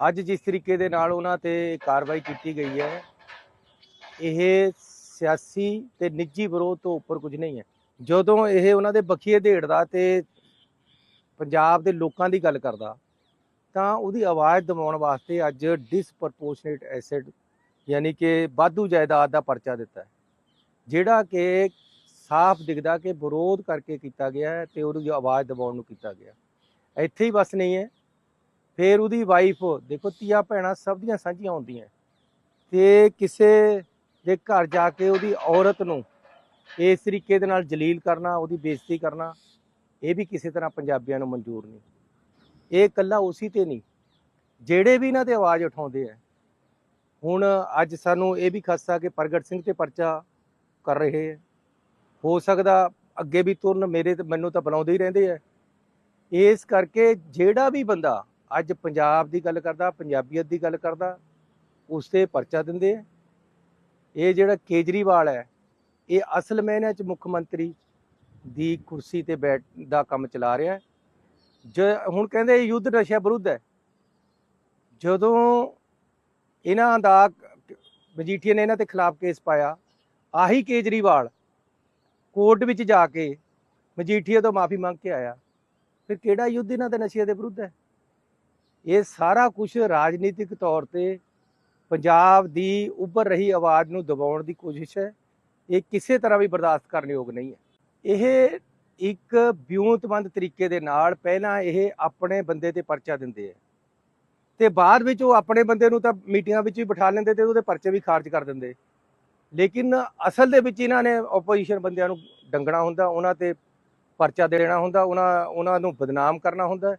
ਅੱਜ ਜਿਸ ਤਰੀਕੇ ਦੇ ਨਾਲ ਉਹਨਾਂ ਤੇ ਕਾਰਵਾਈ ਕੀਤੀ ਗਈ ਹੈ, ਇਹ ਸਿਆਸੀ ਤੇ ਨਿੱਜੀ ਵਿਰੋਧ ਤੋਂ ਉੱਪਰ ਕੁਝ ਨਹੀਂ ਹੈ। ਜਦੋਂ ਇਹ ਉਹਨਾਂ ਦੇ ਬਖੀਏ ਢੇੜਦਾ ਤੇ ਪੰਜਾਬ ਦੇ ਲੋਕਾਂ ਦੀ ਗੱਲ ਕਰਦਾ, ਤਾਂ ਉਹਦੀ ਆਵਾਜ਼ ਦਬਾਉਣ ਵਾਸਤੇ ਅੱਜ ਡਿਸਪ੍ਰੋਪੋਰਸ਼ਨੇਟ ਐਸਿਡ ਯਾਨੀ ਕਿ ਵਾਧੂ ਜਾਇਦਾਦ ਦਾ ਪਰਚਾ ਦਿੱਤਾ ਜਿਹੜਾ ਕਿ ਸਾਫ਼ ਦਿਖਦਾ ਕਿ ਵਿਰੋਧ ਕਰਕੇ ਕੀਤਾ ਗਿਆ ਹੈ ਤੇ ਉਹਦੀ ਆਵਾਜ਼ ਦਬਾਉਣ ਨੂੰ ਕੀਤਾ ਗਿਆ। ਇੱਥੇ ਹੀ ਬਸ ਨਹੀਂ ਹੈ ਫਿਰ ਉਹਦੀ ਵਾਈਫ ਦੇਖੋ ਤੀਆ ਭੈਣਾਂ ਸਭ ਦੀਆਂ ਸਾਂਝੀਆਂ ਹੁੰਦੀਆਂ ਤੇ ਕਿਸੇ ਦੇ ਘਰ ਜਾ ਕੇ ਉਹਦੀ ਔਰਤ ਨੂੰ ਇਸ ਤਰੀਕੇ ਦੇ ਨਾਲ ਜਲੀਲ ਕਰਨਾ, ਉਹਦੀ ਬੇਇੱਜ਼ਤੀ ਕਰਨਾ, ਇਹ ਵੀ ਕਿਸੇ ਤਰ੍ਹਾਂ ਪੰਜਾਬੀਆਂ ਨੂੰ ਮਨਜ਼ੂਰ ਨਹੀਂ। ਇਹ ਇਕੱਲਾ ਉਸੇ ਤੇ ਨਹੀਂ, ਜਿਹੜੇ ਵੀ ਇਹਨਾਂ ਤੇ ਆਵਾਜ਼ ਉਠਾਉਂਦੇ ਆ ਹੁਣ ਅੱਜ ਸਾਨੂੰ ਇਹ ਵੀ ਖਸਾ ਕਿ ਪ੍ਰਗਟ ਸਿੰਘ ਤੇ ਪਰਚਾ ਕਰ ਰਹੇ ਹੈ। ਹੋ ਸਕਦਾ ਅੱਗੇ ਵੀ ਤੁਰਨ ਮੇਰੇ ਮੈਨੂੰ ਤਾਂ ਬੁਲਾਉਂਦੇ ਹੀ ਰਹਿੰਦੇ ਆ ਇਸ ਕਰਕੇ ਜਿਹੜਾ ਵੀ ਬੰਦਾ ਅੱਜ ਪੰਜਾਬ ਦੀ ਗੱਲ ਕਰਦਾ, ਪੰਜਾਬੀਅਤ ਦੀ ਗੱਲ ਕਰਦਾ ਉਸ ਤੇ ਪਰਚਾ ਦਿੰਦੇ ਆ। ਇਹ ਜਿਹੜਾ ਕੇਜਰੀਵਾਲ ਹੈ, ਇਹ ਅਸਲ ਮੈਨੇ ਚ ਮੁੱਖ ਮੰਤਰੀ ਦੀ ਕੁਰਸੀ ਤੇ ਬੈਠ ਦਾ ਕੰਮ ਚਲਾ ਰਿਹਾ ਹੈ। ਜ, ਹੁਣ ਕਹਿੰਦੇ ਯੁੱਧ ਨਸ਼ਾ ਵਿਰੁੱਧ ਹੈ। ਜਦੋਂ ਇਹਨਾਂ ਦਾ ਮਜੀਠੀਆ ਨੇ ਇਹਨਾਂ ਦੇ ਖਿਲਾਫ ਕੇਸ ਪਾਇਆ, ਆਹੀ ਕੇਜਰੀਵਾਲ ਕੋਰਟ ਵਿੱਚ ਜਾ ਕੇ ਮਜੀਠੀਆ ਤੋਂ ਮਾਫੀ ਮੰਗ ਕੇ ਆਇਆ। ਫਿਰ ਕਿਹੜਾ ਯੁੱਧ ਇਹਨਾਂ ਦੇ ਨਸ਼ੇ ਦੇ ਵਿਰੁੱਧ ਹੈ? ਇਹ ਸਾਰਾ ਕੁਝ ਰਾਜਨੀਤਿਕ ਤੌਰ ਤੇ ਪੰਜਾਬ ਦੀ ਉੱਭਰ ਰਹੀ ਆਵਾਜ਼ ਨੂੰ ਦਬਾਉਣ ਦੀ ਕੋਸ਼ਿਸ਼ ਹੈ। ਇਹ ਕਿਸੇ ਤਰ੍ਹਾਂ ਵੀ ਬਰਦਾਸ਼ਤ ਕਰਨ ਯੋਗ ਨਹੀਂ ਹੈ। ਇਹ ਇੱਕ ਵਿਉਂਤਬੰਦ ਤਰੀਕੇ ਦੇ ਨਾਲ ਪਹਿਲਾਂ ਇਹ ਆਪਣੇ ਬੰਦੇ ਤੇ ਪਰਚਾ ਦਿੰਦੇ ਆ ਤੇ ਬਾਅਦ ਵਿੱਚ ਉਹ ਆਪਣੇ ਬੰਦੇ ਨੂੰ ਤਾਂ ਮੀਟਿੰਗਾਂ ਵਿੱਚ ਵੀ ਬਿਠਾ ਲੈਂਦੇ ਤੇ ਉਹਦੇ ਪਰਚੇ ਵੀ ਖਾਰਜ ਕਰ ਦਿੰਦੇ। ਲੇਕਿਨ ਅਸਲ ਦੇ ਵਿੱਚ ਇਹਨਾਂ ਨੇ ਆਪੋਜੀਸ਼ਨ ਬੰਦਿਆਂ ਨੂੰ ਡੰਗਣਾ ਹੁੰਦਾ, ਉਹਨਾਂ ਤੇ ਪਰਚਾ ਦੇਣਾ ਹੁੰਦਾ, ਉਹਨਾਂ ਉਹਨਾਂ ਨੂੰ ਬਦਨਾਮ ਕਰਨਾ ਹੁੰਦਾ।